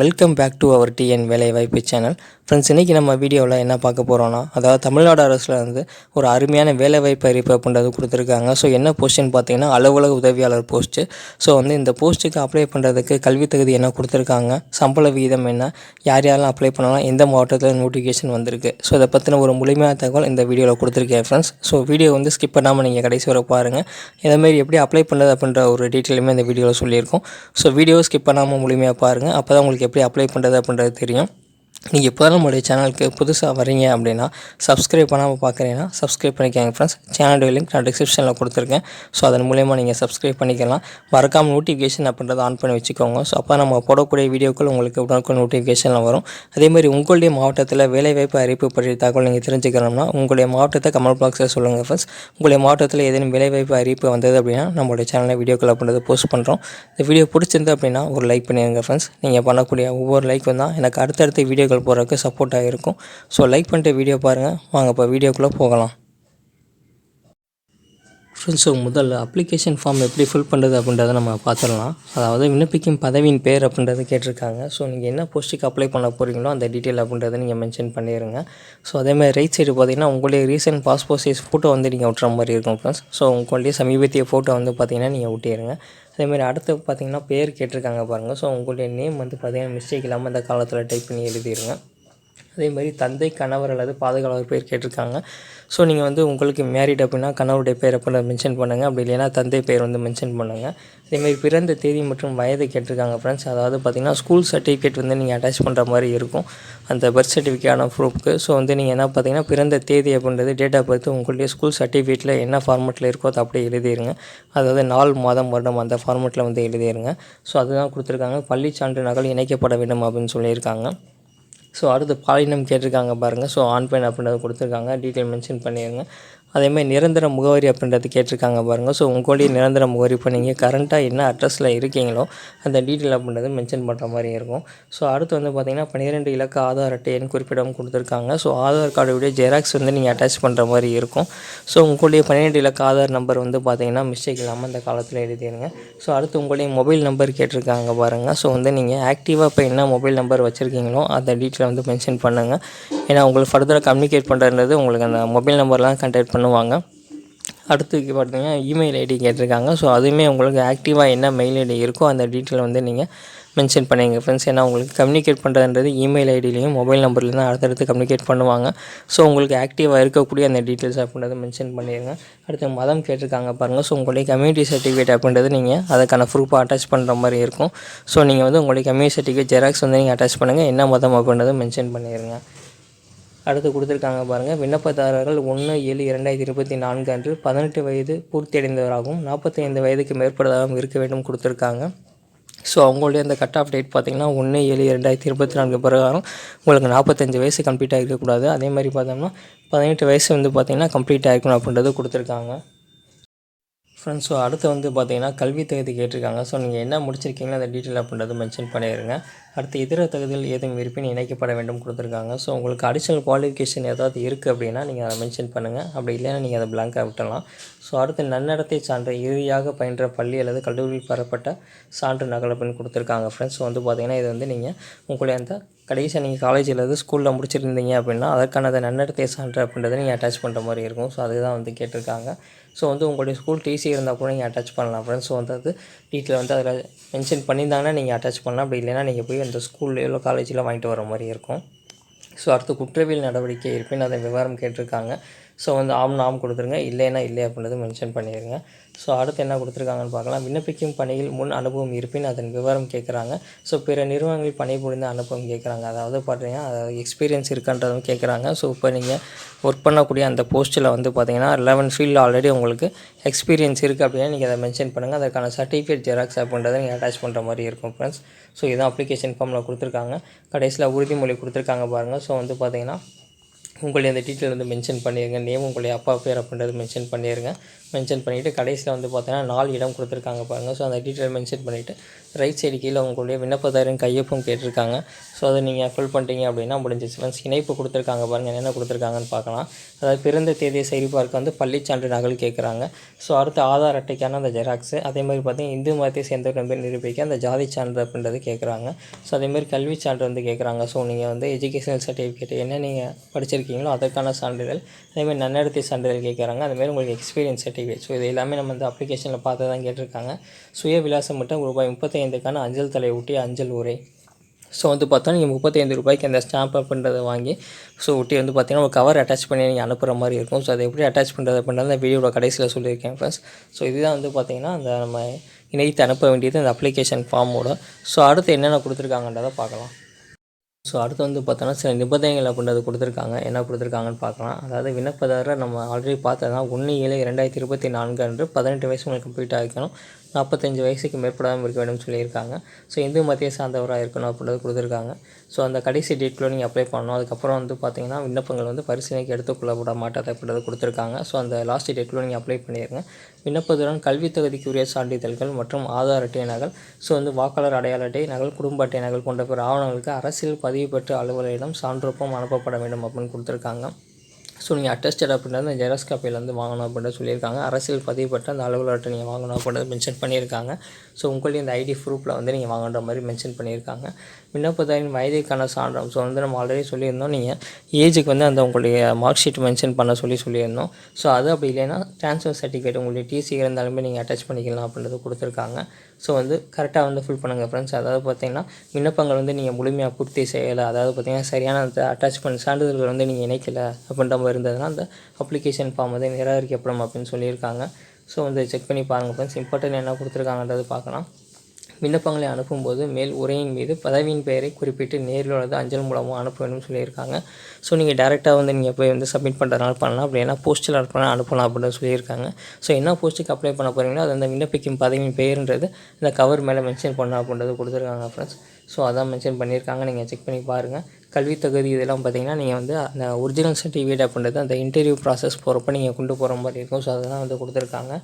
Welcome back to our TN வேலைவாய்ப்பு channel friends இன்றைக்கி நம்ம வீடியோவில் என்ன பார்க்க போகிறோன்னா அதாவது தமிழ்நாடு அரசில் வந்து ஒரு அருமையான வேலைவாய்ப்பு அறிவிப்பு அப்படின்றது கொடுத்துருக்காங்க. ஸோ என்ன போஸ்ட்னு பார்த்தீங்கன்னா அலுவலக உதவியாளர் போஸ்ட்டு ஸோ வந்து இந்த போஸ்ட்டுக்கு அப்ளை பண்ணுறதுக்கு கல்வி தகுதி என்ன கொடுத்துருக்காங்க? சம்பள விகிதம் என்ன? யார் யாரெல்லாம் அப்ளை பண்ணலாம்? எந்த மாவட்டத்தில் நோட்டிஃபிகேஷன் வந்திருக்கு? ஸோ இதை பற்றின ஒரு முழுமையான தகவல் இந்த வீடியோவில் கொடுத்துருக்கேன் ஃப்ரெண்ட்ஸ் ஸோ வீடியோ வந்து ஸ்கிப் பண்ணாமல் நீங்கள் கடைசி வரை பாருங்கள் இதேமாரி எப்படி அப்ளை பண்ணுறது அப்படின்ற ஒரு டீட்டெயிலுமே இந்த வீடியோவில் சொல்லியிருக்கோம். ஸோ வீடியோ ஸ்கிப் பண்ணாமல் முழுமையாக பாருங்கள் அப்போ தான் உங்களுக்கு எப்படி அப்ளை பண்ணுறது அப்படின்றது தெரியும். நீங்கள் இப்போ தான் நம்மளுடைய சேனலுக்கு புதுசாக வரீங்க அப்படின்னா சப்ஸ்கிரைப் பண்ணாமல் பார்க்குறீங்கன்னா சப்ஸ்கிரைப் பண்ணிக்கோங்க ஃப்ரெண்ட்ஸ் சேனலுடைய லிங்க் நான் டிஸ்கிரிப்ஷனில் கொடுத்துருக்கேன். ஸோ அதன் மூலயமா நீங்கள் சப்ஸ்கிரைப் பண்ணிக்கலாம். மறக்காமல் நோட்டிஃபிகேஷன் அப்படின்றத ஆன் பண்ணி வச்சுக்கோங்க. ஸோ அப்போ நம்ம போடக்கூடிய வீடியோக்கள் உங்களுக்கு உடனுக்கு நோட்டிஃபிகேஷனில் வரும். அதேமாதிரி உங்களுடைய மாவட்டத்தில் வேலைவாய்ப்பு அறிவிப்பு பற்றிய தகவல் நீங்கள் தெரிஞ்சுக்கணும்னா உங்களுடைய மாவட்டத்தை கமெண்ட் பாக்ஸில் சொல்லுங்கள் ஃப்ரெண்ட்ஸ் உங்களுடைய மாவட்டத்தில் ஏதேனும் வேலைவாய்ப்பு அறிவிப்பு வந்தது அப்படின்னா நம்மளுடைய சேனலில் வீடியோக்கள் அப்படின்றத போஸ்ட் பண்ணுறோம் இந்த வீடியோ பிடிச்சிருந்து அப்படின்னா ஒரு லைக் பண்ணிடுங்க ஃப்ரெண்ட்ஸ் நீங்கள் பண்ணக்கூடிய ஒவ்வொரு லைக்கும் தான் எனக்கு அடுத்தடுத்த வீடியோக்கள் போடுறதுக்கு சப்போர்ட்டாக இருக்கும் ஸோ லைக் பண்ணிட்டு வீடியோ பாருங்கள் வாங்க இப்போ வீடியோக்குள்ளே போகலாம். ஃப்ரெண்ட்ஸ் முதல்ல அப்ளிகேஷன் ஃபார்ம் எப்படி ஃபில் பண்ணுறது அப்படின்றத நம்ம பார்த்துடலாம். அதாவது விண்ணப்பிக்கும் பதவியின் பேர் அப்படின்றத கேட்டிருக்காங்க. ஸோ நீங்கள் என்ன போஸ்ட்டுக்கு அப்ளை பண்ண போகிறீங்களோ அந்த டீட்டெயில் அப்படின்றத நீங்கள் மென்ஷன் பண்ணிடுங்க ஸோ அதேமாதிரி ரைட் சைடு பார்த்தீங்கன்னா உங்களுடைய ரீசெண்ட் பாஸ்போர்ட் சைஸ் ஃபோட்டோ வந்து நீங்கள் விட்டுற மாதிரி இருக்கும் ஃப்ரெண்ட்ஸ் ஸோ உங்களுடைய சமீபத்திய ஃபோட்டோ வந்து பார்த்தீங்கன்னா நீங்கள் விட்டிருங்க அதேமாதிரி அடுத்து பார்த்தீங்கன்னா பேர் கேட்டிருக்காங்க பாருங்கள் ஸோ உங்களுடைய நேம் வந்து பார்த்தீங்கன்னா மிஸ்டேக் இல்லாமல் அந்த காலத்தில் டைப் பண்ணி எழுதிடுங்க அதே மாதிரி தந்தை கணவர் அல்லது பாதுகாவலர் பேர் கேட்டிருக்காங்க. ஸோ நீங்கள் வந்து உங்களுக்கு மேரிட் அப்படின்னா கணவருடைய பேர் அப்போ மென்ஷன் பண்ணுங்கள் அப்படி இல்லைன்னா தந்தை பேர் வந்து மென்ஷன் பண்ணுங்கள் அதேமாதிரி பிறந்த தேதி மற்றும் வயது கேட்டிருக்காங்க ஃப்ரெண்ட்ஸ் அதாவது பார்த்திங்கன்னா ஸ்கூல் சர்டிஃபிகேட் வந்து நீங்கள் அட்டாச் பண்ணுற மாதிரி இருக்கும். அந்த பர்த் சர்டிஃபிகேட்டான ப்ரூஃப்க்கு ஸோ வந்து நீங்கள் என்ன பார்த்தீங்கன்னா பிறந்த தேதி அப்படின்றது டேட் ஆஃப் பர்த் உங்களுடைய ஸ்கூல் சர்டிஃபிகேட்டில் என்ன ஃபார்மெட்டில் இருக்கோ அதை அப்படியே எழுதிடுங்க அதாவது நாள் மாதம் வருடம் அந்த ஃபார்மெட்டில் வந்து எழுதிடுங்க ஸோ அதுதான் கொடுத்துருக்காங்க. பள்ளி சான்று நகல் இணைக்கப்பட வேண்டும் அப்படின்னு சொல்லியிருக்காங்க. ஸோ அடுத்து பாலினம் கேட்டிருக்காங்க பாருங்கள் ஸோ ஆன் பெயின் அப்படின்றத கொடுத்துருக்காங்க. டீட்டெயில் மென்ஷன் பண்ணிடுங்க அதேமாதிரி நிரந்தர முகவரி அப்படின்றது கேட்டிருக்காங்க பாருங்கள் ஸோ உங்களுடைய நிரந்தர முகவரி இப்போ நீங்கள் கரண்ட்டாக என்ன அட்ரஸில் இருக்கீங்களோ அந்த டீட்டெயில் அப்படின்றது மென்ஷன் பண்ணுற மாதிரி இருக்கும். ஸோ அடுத்து வந்து பார்த்திங்கன்னா பன்னிரெண்டு இலக்க ஆதார் அட்டை என் குறிப்பிடம் கொடுத்துருக்காங்க. ஸோ ஆதார் கார்டுடைய ஜெராக்ஸ் வந்து நீங்கள் அட்டாச் பண்ணுற மாதிரி இருக்கும். ஸோ உங்களுடைய பன்னிரெண்டு இலக்க ஆதார் நம்பர் வந்து பார்த்திங்கன்னா மிஸ்டேக் இல்லாமல் அந்த காலத்தில் எழுதிடுங்க ஸோ அடுத்து உங்களுடைய மொபைல் நம்பர் கேட்டிருக்காங்க பாருங்கள் ஸோ வந்து நீங்கள் ஆக்டிவாக இப்போ என்ன மொபைல் நம்பர் வச்சுருக்கீங்களோ அந்த டீட்டெயில் வந்து மென்ஷன் பண்ணுங்கள் ஏன்னா உங்களுக்கு ஃபர்தராக கம்யூனிகேட் பண்ணுறது உங்களுக்கு அந்த மொபைல் நம்பர்லாம் கண்டெக்ட் பண்ணுவாங்க. அடுத்து பார்த்தீங்கன்னா இமெயில் ஐடி கேட்டிருக்காங்க. ஸோ அதுவுமே உங்களுக்கு ஆக்டிவாக என்ன மெயில் ஐடி இருக்கோ அந்த டீட்டெயில் வந்து நீங்கள் மென்ஷன் பண்ணிங்க ஃப்ரெண்ட்ஸ் ஏன்னா உங்களுக்கு கம்யூனிகேட் பண்ணுறதுன்றது இமெயில் ஐடிலையும் மொபைல் நம்பர்லையும் தான் அடுத்தடுத்து கம்யூனிகேட் பண்ணுவாங்க. ஸோ உங்களுக்கு ஆக்டிவாக இருக்கக்கூடிய அந்த டீட்டெயில்ஸ் அப்படின்றத மென்ஷன் பண்ணிடுங்க அடுத்து மதம் கேட்டிருக்காங்க பாருங்கள் ஸோ உங்களுடைய கம்யூனிட்டி சர்டிஃபிகேட் அப்படின்றது நீங்கள் அதுக்கான ப்ரூஃபாக அட்டாச் பண்ணுற மாதிரி இருக்கும். ஸோ நீங்கள் வந்து உங்களுடைய கம்யூனிட்டி சர்டிஃபிகேட் ஜெராக்ஸ் வந்து நீங்கள் அட்டாச் பண்ணுங்கள் என்ன மதம் அப்படின்றத மென்ஷன் பண்ணிடுங்க அடுத்து கொடுத்துருக்காங்க பாருங்கள் விண்ணப்பதாரர்கள் ஒன்று ஏழு இரண்டாயிரத்தி இருபத்தி நான்கு அன்று பதினெட்டு வயது பூர்த்தியடைந்தவராகவும் நாற்பத்தி ஐந்து வயதுக்கு மேற்பட்டதாகவும் இருக்க வேண்டும் கொடுத்துருக்காங்க. ஸோ அவங்களுடைய அந்த கட் ஆஃப் டேட் பார்த்திங்கன்னா ஒன்று ஏழு இரண்டாயிரத்தி இருபத்தி நான்கு பிரகாரம் உங்களுக்கு நாற்பத்தஞ்சு வயசு கம்ப்ளீட் ஆகிருக்கக்கூடாது அதே மாதிரி பார்த்தோம்னா பதினெட்டு வயசு வந்து பார்த்திங்கன்னா கம்ப்ளீட் ஆகிருக்கணும் அப்படின்றது கொடுத்துருக்காங்க. ஃப்ரெண்ட்ஸ் ஸோ அடுத்து வந்து பார்த்தீங்கன்னா கல்வி தகுதி கேட்டிருக்காங்க. ஸோ நீங்கள் என்ன முடிச்சிருக்கீங்களோ அந்த டீட்டெயில் அப்படின்றது மென்ஷன் பண்ணிடுங்க அடுத்து இதர தகுதிகள் ஏதும் இருப்பின் இணைக்கப்பட வேண்டும் கொடுத்துருக்காங்க. ஸோ உங்களுக்கு அடிஷ்னல் குவாலிஃபிகேஷன் ஏதாவது இருக்குது அப்படின்னா நீங்கள் அதை மென்ஷன் பண்ணுங்கள் அப்படி இல்லைன்னா நீங்கள் அதை பிளாங்காக விட்டலாம் ஸோ அடுத்து நன்னடத்தை சான்று இறுதியாக பயின்ற பள்ளி அல்லது கல்லூரியில் பெறப்பட்ட சான்று நகலப்பின் கொடுத்துருக்காங்க. ஃப்ரெண்ட்ஸ் வந்து பார்த்தீங்கன்னா இது வந்து நீங்கள் உங்களுடைய அந்த கடைசியாக நீங்கள் காலேஜில் இருந்து ஸ்கூலில் முடிச்சிருந்தீங்க அப்படின்னா அதற்கான அந்த நன்னடத்தை சான்று அப்படின்றத நீங்கள் அட்டாச் பண்ணுற மாதிரி இருக்கும். ஸோ அதுதான் வந்து கேட்டிருக்காங்க. ஸோ வந்து உங்களுடைய ஸ்கூல் டிசி இருந்தால் கூட நீங்கள் அட்டாச் பண்ணலாம் ஃப்ரெண்ட்ஸ் ஸோ வந்து அது டீட்டெயில் வந்து அதில் மென்ஷன் பண்ணியிருந்தாங்கன்னா நீங்கள் அட்டாச் பண்ணலாம். அப்படி இல்லைன்னா நீங்கள் போய் அந்த ஸ்கூல்லையோ காலேஜில் வாங்கிட்டு வர மாதிரி இருக்கும். ஸோ அடுத்து குற்றவியல் நடவடிக்கை இருப்பின் அதை விவரம் கேட்டிருக்காங்க. ஸோ வந்து ஆம்னு ஆம் கொடுத்துருங்க. இல்லைன்னா இல்லை அப்படின்றது மென்ஷன் பண்ணிடுங்க. ஸோ அடுத்து என்ன கொடுத்துருக்காங்கன்னு பார்க்கலாம். விண்ணப்பிக்கும் பணியில் முன் அனுபவம் இருப்பின் அதன் விவரம் கேட்குறாங்க. ஸோ பிற நிறுவனங்களில் பணிபுரிந்த அனுபவம் கேட்குறாங்க. அதாவது பார்த்தீங்கன்னா அதாவது எக்ஸ்பீரியன்ஸ் இருக்கான்றதும் கேட்குறாங்க. ஸோ இப்போ நீங்கள் ஒர்க் பண்ணக்கூடிய அந்த போஸ்ட்டில் வந்து பார்த்தீங்கன்னா லெவன் ஃபீல்டில் ஆல்ரெடி உங்களுக்கு எக்ஸ்பீரியன்ஸ் இருக்குது அப்படின்னா நீங்கள் அதை மென்ஷன் பண்ணுங்கள் அதற்கான சர்டிஃபிகேட் ஜெராக்ஸ் அப்படின்றத நீங்கள் அட்டாச் பண்ணுற மாதிரி இருக்கும் ஃப்ரெண்ட்ஸ் ஸோ இதான் அப்ளிகேஷன் ஃபார்மில் கொடுத்துருக்காங்க. கடைசியில் உறுதிமொழி கொடுத்துருக்காங்க பாருங்கள் ஸோ வந்து பார்த்தீங்கன்னா உங்களுடைய அந்த டீட்டெயில் வந்து மென்ஷன் பண்ணிடுங்க நேம் உங்களுடைய அப்பா பேர் அப்படின்றது மென்ஷன் பண்ணிடுங்க மென்ஷன் பண்ணிவிட்டு கடைசியில் வந்து பார்த்தீங்கன்னா நாலு இடம் கொடுத்துருக்காங்க பாருங்கள் ஸோ அந்த டீட்டெயில் மென்ஷன் பண்ணிவிட்டு ரைட் சைடு கீழே உங்களுடைய விண்ணப்பதாரின் கையொப்பம் கேட்டிருக்காங்க. ஸோ அதை நீங்கள் ஃபில் பண்ணிட்டீங்க அப்படின்னா முடிஞ்சிச்சு ஃப்ரெண்ட்ஸ் இணைப்பு கொடுத்துருக்காங்க பாருங்கள் என்ன கொடுத்துருக்காங்கன்னு பார்க்கலாம். அதாவது பிறந்த தேதியை சரிபார்க்க வந்து பள்ளிச்சான்று நகல் கேட்குறாங்க. ஸோ அடுத்து ஆதார் அட்டைக்கான அந்த ஜெராக்ஸு அதே மாதிரி பார்த்தீங்கன்னா இந்து மதத்தை சேர்ந்த என்பதை நிரூபிக்க அந்த ஜாதி சான்று அப்படின்றது கேட்குறாங்க. ஸோ அதேமாதிரி கல்வி சான்று வந்து கேட்குறாங்க. ஸோ நீங்கள் வந்து எஜுகேஷனல் சர்டிஃபிகேட் என்ன நீங்கள் படிச்சிருக்கீங்களோ அதற்கான சான்றிதழ் அதேமாதிரி நன்னடத்தை சான்றிதழ் கேட்குறாங்க. அதுமாதிரி உங்களுக்கு எக்ஸ்பீரியன்ஸ் சர்டிஃபிகேட் ஸோ இது எல்லாமே நம்ம வந்து அப்ளிகேஷனில் பார்த்து தான் கேட்டிருக்காங்க. சுய விலாசம் மட்டும் ரூபாய் முப்பத்தைந்துக்கான அஞ்சல் தலை ஒட்டி அஞ்சல் உரை ஸோ வந்து பார்த்தா நீங்கள் முப்பத்தைந்து ரூபாய்க்கு அந்த ஸ்டாம்ப் அப்படின்றத வாங்கி ஸோ ஒட்டி வந்து பார்த்தீங்கன்னா ஒரு கவர் அட்டாச் பண்ணி நீங்கள் அனுப்புகிற மாதிரி இருக்கும். ஸோ அதை எப்படி அட்டாச் பண்ணுறது அப்படின்றத வீடியோட கடைசியில் சொல்லியிருக்கேன் ஃப்ரெண்ட்ஸ் ஸோ இதுதான் வந்து பார்த்தீங்கன்னா அந்த நம்ம இணைத்து அனுப்ப வேண்டியது அந்த அப்ளிகேஷன் ஃபார்மோட ஸோ அடுத்து என்னென்ன கொடுத்துருக்காங்கன்றதை பார்க்கலாம். ஸோ அடுத்து வந்து பார்த்தோன்னா சில நிபந்தனைகள் அப்படின்றது கொடுத்துருக்காங்க. என்ன கொடுத்துருக்காங்கன்னு பார்க்கலாம். அதாவது விண்ணப்பதாரர் நம்ம ஆல்ரெடி பார்த்ததுனா ஒன்று ஏழு இரண்டாயிரத்தி இருபத்தி நான்கு அன்று பதினெட்டு வயசு உங்களுக்கு கம்ப்ளீட் ஆகிக்கணும். நாற்பத்தஞ்சு வயசுக்கு மேற்படாமல் இருக்க வேண்டும் சொல்லியிருக்காங்க. ஸோ இந்து மத்திய சார்ந்தவராக இருக்கணும் அப்படின்றது கொடுத்துருக்காங்க. ஸோ அந்த கடைசி டேட்டில் நீங்கள் அப்ளை பண்ணணும். அதுக்கப்புறம் வந்து பார்த்தீங்கன்னா விண்ணப்பங்கள் வந்து பரிசீலனைக்கு எடுத்துக்கொள்ளப்பட மாட்டாது அப்படின்றது கொடுத்துருக்காங்க. ஸோ அந்த லாஸ்ட் டேட்டில் நீங்கள் அப்ளை பண்ணிடுங்க விண்ணப்பத்துடன் கல்வி தகுதிக்குரிய சான்றிதழ்கள் மற்றும் ஆதார் அட்டை நகல். ஸோ வந்து வாக்காளர் அடையாள அட்டை நகல் குடும்ப அட்டை நகல் போன்ற பிற ஆவணங்களுக்கு அரசியல் பதிவு பெற்ற அலுவலரிடம் சான்றொப்பம் அனுப்பப்பட வேண்டும் அப்படின்னு கொடுத்துருக்காங்க. ஸோ நீங்கள் அட்டஸ்டட் அப்படின்றது அந்த ஜெராக்ஸ் காப்பியிலேருந்து வாங்கணும் அப்படின்னு சொல்லியிருக்காங்க. அரசியல் பதிவு அந்த அலுவலர்கிட்ட நீங்கள் வாங்கணும் அப்படின்றது மென்ஷன் பண்ணியிருக்காங்க. ஸோ உங்களுடைய இந்த ஐடி ப்ரூஃபில் வந்து நீங்கள் வாங்குற மாதிரி மென்ஷன் பண்ணியிருக்காங்க. விண்ணப்பதாரின் வயதுக்கான சான்றம் ஸோ வந்து நம்ம ஆல்ரெடி சொல்லியிருந்தோம். நீங்கள் ஏஜுக்கு வந்து அந்த உங்களுடைய மார்க் ஷீட் மென்ஷன் பண்ண சொல்லி சொல்லியிருந்தோம். ஸோ அது அப்படி இல்லைன்னா ட்ரான்ஸ்ஃபர் சர்டிஃபிகேட் உங்களுடைய டிசி இருந்தாலுமே நீங்கள் அட்டாச் பண்ணிக்கலாம் அப்படின்றது கொடுத்துருக்காங்க. ஸோ வந்து கரெக்டாக வந்து ஃபில் பண்ணுங்கள் ஃப்ரெண்ட்ஸ் அதாவது பார்த்தீங்கன்னா விண்ணப்பங்கள் வந்து நீங்கள் முழுமையாக பூர்த்தி செய்யலை. அதாவது பார்த்தீங்கன்னா சரியான அந்த அட்டாச்மெண்ட் சான்றிதழ்கள் வந்து நீங்கள் இணைக்கலை அப்படின்ற இருந்ததுனால் இருந்ததுன்னா அந்த அப்ளிகேஷன் ஃபார்ம் வந்து நிராகரிக்கப்படும் அப்படின்னு சொல்லியிருக்காங்க. ஸோ வந்து செக் பண்ணி பாருங்கள் ஃப்ரெண்ட்ஸ் இம்பார்ட்டன்ட் என்ன கொடுத்துருக்காங்கன்றது பார்க்கலாம். விண்ணப்பங்களை அனுப்பும்போது மேல் உரையின் மீது பதவியின் பெயரை குறிப்பிட்டு நேரில் உள்ளது அஞ்சல் மூலமாக அனுப்ப வேண்டும் சொல்லியிருக்காங்க. ஸோ நீங்கள் டேரெக்டாக வந்து நீங்கள் போய் வந்து சப்மிட் பண்ணுறதுனால பண்ணலாம். அப்படின்னா போஸ்ட்டில் அனுப்பலாம் அனுப்பலாம் அப்படின்னு சொல்லியிருக்காங்க. ஸோ என்ன போஸ்ட்டுக்கு அப்ளை பண்ண போகிறீங்களோ அது அந்த விண்ணப்பிக்கும் பதவியின் பெயர்ன்றது இந்த கவர் மேலே மென்ஷன் பண்ணலாம் அப்படின்றது கொடுத்துருக்காங்க ஃப்ரெண்ட்ஸ் ஸோ அதான் மென்ஷன் பண்ணியிருக்காங்க. நீங்கள் செக் பண்ணி பாருங்கள் கல்வி தகுதி இதெல்லாம் பார்த்தீங்கன்னா நீங்கள் வந்து அந்த ஒரிஜினல் சர்டிஃபிகேட் அப்படின்றது அந்த இன்டர்வியூ ப்ராசஸ் போகிறப்ப நீங்கள் கொண்டு போகிற மாதிரி இருக்கும். ஸோ அதெல்லாம் வந்து கொடுத்துருக்காங்க.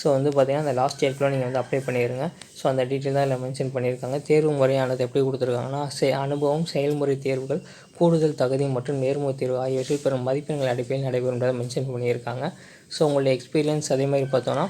ஸோ வந்து பார்த்திங்கன்னா அந்த லாஸ்ட் இயர்க்குள்ள நீங்கள் வந்து அப்ளை பண்ணிடுங்க ஸோ அந்த டீட்டெயில் தான் இதில் மென்ஷன் பண்ணியிருக்காங்க. தேர்வு முறையானது எப்படி கொடுத்துருக்காங்கன்னா செ அனுபவம் செயல்முறை தேர்வுகள் கூடுதல் தகுதி மற்றும் நேர்முக தேர்வு ஆகியவற்றில் பெறும் மதிப்பெண்கள் அடிப்படையில் நடைபெறும் மென்ஷன் பண்ணியிருக்காங்க. ஸோ உங்களுடைய எக்ஸ்பீரியன்ஸ் அதே மாதிரி பார்த்தோன்னா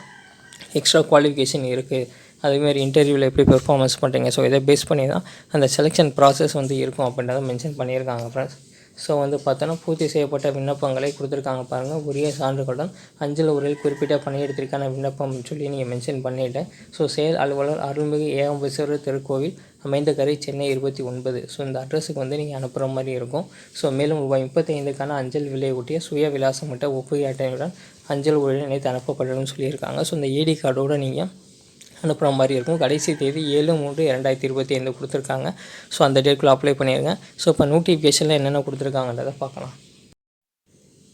எக்ஸ்ட்ரா குவாலிஃபிகேஷன் இருக்குது அதேமாதிரி இன்டர்வியூவில் எப்படி பெர்ஃபார்மன்ஸ் பண்ணுறீங்க ஸோ இதை பேஸ் பண்ணி தான் அந்த செலெக்ஷன் ப்ராசஸ் வந்து இருக்கும் அப்படின்றத மென்ஷன் பண்ணியிருக்காங்க ஃப்ரெண்ட்ஸ் ஸோ வந்து பார்த்தோன்னா பூர்த்தி செய்யப்பட்ட விண்ணப்பங்களை கொடுத்துருக்காங்க பாருங்கள் உரிய சான்றுகளுடன் அஞ்சல் உரையில் குறிப்பிட்ட பணியிடத்திற்கான விண்ணப்பம் சொல்லி நீங்கள் மென்ஷன் பண்ணிவிட்டேன் ஸோ செயல் அலுவலர் அருள்மிகு ஏகம்பேஸ்வரர் திருக்கோவில் அமைந்த கரை சென்னை இருபத்தி ஒன்பது. ஸோ இந்த அட்ரஸுக்கு வந்து நீங்கள் அனுப்புகிற மாதிரி இருக்கும். ஸோ மேலும் ரூபாய் முப்பத்தைந்துக்கான அஞ்சல் விலை ஒட்டிய சுய விலாசம் மட்டும் ஒப்புகை அட்டையுடன் அஞ்சல் உரையில் இணைத்து அனுப்பப்படணும்னு சொல்லியிருக்காங்க. ஸோ இந்த ஏடி கார்டோடு நீங்கள் அனுப்புகிற மாதிரி இருக்கும். கடைசி தேதி ஏழு மூன்று இரண்டாயிரத்தி இருபத்தி ஐந்து கொடுத்துருக்காங்க. ஸோ அந்த டேட்குள்ளே அப்ளை பண்ணிடுங்க ஸோ இப்போ நோட்டிஃபிகேஷனில் என்னென்ன கொடுத்துருக்காங்கன்றதை பார்க்கலாம்.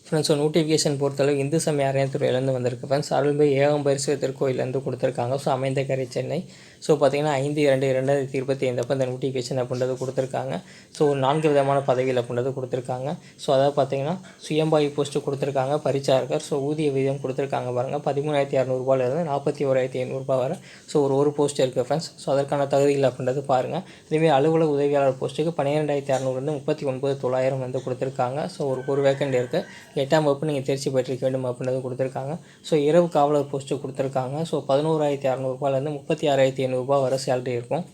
ஃப்ரெண்ட்ஸ் ஸோ நோட்டிஃபிகேஷன் பொறுத்தளவு இந்து சமய அறநிலையத்துறையிலேருந்து வந்திருக்கு. ஃப்ரெண்ட்ஸ் அருள்பை ஏகம்பரிசு திருக்கோயிலேருந்து கொடுத்துருக்காங்க. ஸோ அமைந்த கரை சென்னை. ஸோ பார்த்தீங்கன்னா ஐந்து இரண்டு ரெண்டாயிரத்தி இருபத்தி ஐந்து அப்போ இந்த நோட்டிஃபிகேஷன் அப்படின்றது கொடுத்துருக்காங்க. ஸோ நான்கு விதமான பதவிகள் அப்படின்றது கொடுத்துருக்காங்க. ஸோ அதாவது பார்த்தீங்கன்னா சுயம்பாய் போஸ்ட்டு கொடுத்துருக்காங்க பரிச்சாரகர். ஸோ ஊதிய விகிதம் கொடுத்துருக்காங்க பாருங்கள் பதிமூணாயிரத்தி இரநூறுபாலேருந்து நாற்பத்தி ஓராயிரத்தி ஐநூறுரூபா வரை. ஸோ ஒரு ஒரு போஸ்ட் இருக்குது ஃப்ரெண்ட்ஸ் ஸோ அதற்கான தகுதிகள் அப்படின்றது பாருங்கள் இதுமாரி அலுவலக உதவியாளர் போஸ்ட்டுக்கு பன்னிரெண்டாயிரத்தி இரநூறுலேருந்து முப்பத்தி ஒன்பது தொள்ளாயிரம் வந்து கொடுத்துருக்காங்க. ஸோ ஒரு ஒரு வேக்கண்ட் இருக்குது எட்டாம் வகுப்பு நீங்கள் தேர்ச்சி பெற்றிருக்க வேண்டும் அப்படின்றது கொடுத்துருக்காங்க. ஸோ இரவு காவலர் போஸ்ட்டு கொடுத்துருக்காங்க. ஸோ பதினோராயிரத்தி அறநூறுபாலேருந்து முப்பத்தி ஆறாயிரத்தி ஐநூறுரூபா வர சேலரி இருக்கும்.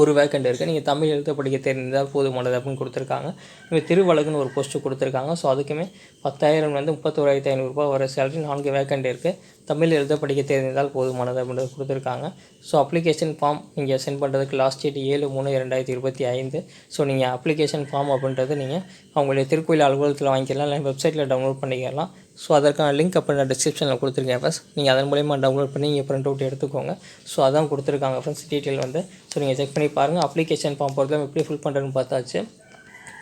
ஒரு வேக்கண்ட் இருக்குது நீங்கள் தமிழ் எழுத்து படிக்க தெரிந்தால் போதுமானது அப்படின்னு கொடுத்துருக்காங்க. இப்போ திருவழகுன்னு ஒரு போஸ்ட்டு கொடுத்துருக்காங்க. ஸோ அதுக்குமே பத்தாயிரம்லேருந்து முப்பத்தோராயிரத்தி ஐநூறுரூபா வர சேலரி நான்கு வேக்கண்ட் இருக்குது தமிழ் எழுத படிக்க தெரிந்தால் போதுமானது அப்படின்றது கொடுத்துருக்காங்க. ஸோ அப்ளிகேஷன் ஃபார்ம் நீங்கள் சென்ட் பண்ணுறதுக்கு லாஸ்ட் டேட் ஏழு மூணு ரெண்டாயிரத்தி இருபத்தி ஐந்து. ஸோ நீங்கள் அப்ளிகேஷன் ஃபார்ம் அப்படின்றது நீங்கள் அவங்களுடைய திருக்கோயில் அலுவலகத்தில் வாங்கிக்கலாம். இல்லை வெப்சைட்டில் டவுன்லோட் பண்ணிக்கலாம். ஸோ அதற்கான லிங்க் அப்போ நான் டிஸ்கிரிப்ஷனில் கொடுத்துருக்கேன் ஃபஸ்ட் நீங்கள் அதன் மூலயமா டவுன்லோட் பண்ணி நீங்கள் ப்ரிண்ட் அவுட் எடுத்துக்கோங்க. ஸோ அதான் கொடுத்துருக்காங்க ஃப்ரெண்ட்ஸ் டீட்டெயில் வந்து. ஸோ நீங்கள் செக் பண்ணி பாருங்கள் அப்ளிகேஷன் ஃபார்ம் பொறுத்தவரை எப்படி ஃபில் பண்ணுறதுன்னு பார்த்தாச்சு.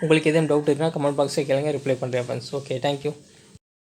உங்களுக்கு எதுவும் டவுட் இருக்குன்னா கமெண்ட் பாக்ஸில் கேளுங்க. ரிப்ளை பண்ணுறேன் ஃப்ரெண்ட்ஸ் ஓகே தேங்க்யூ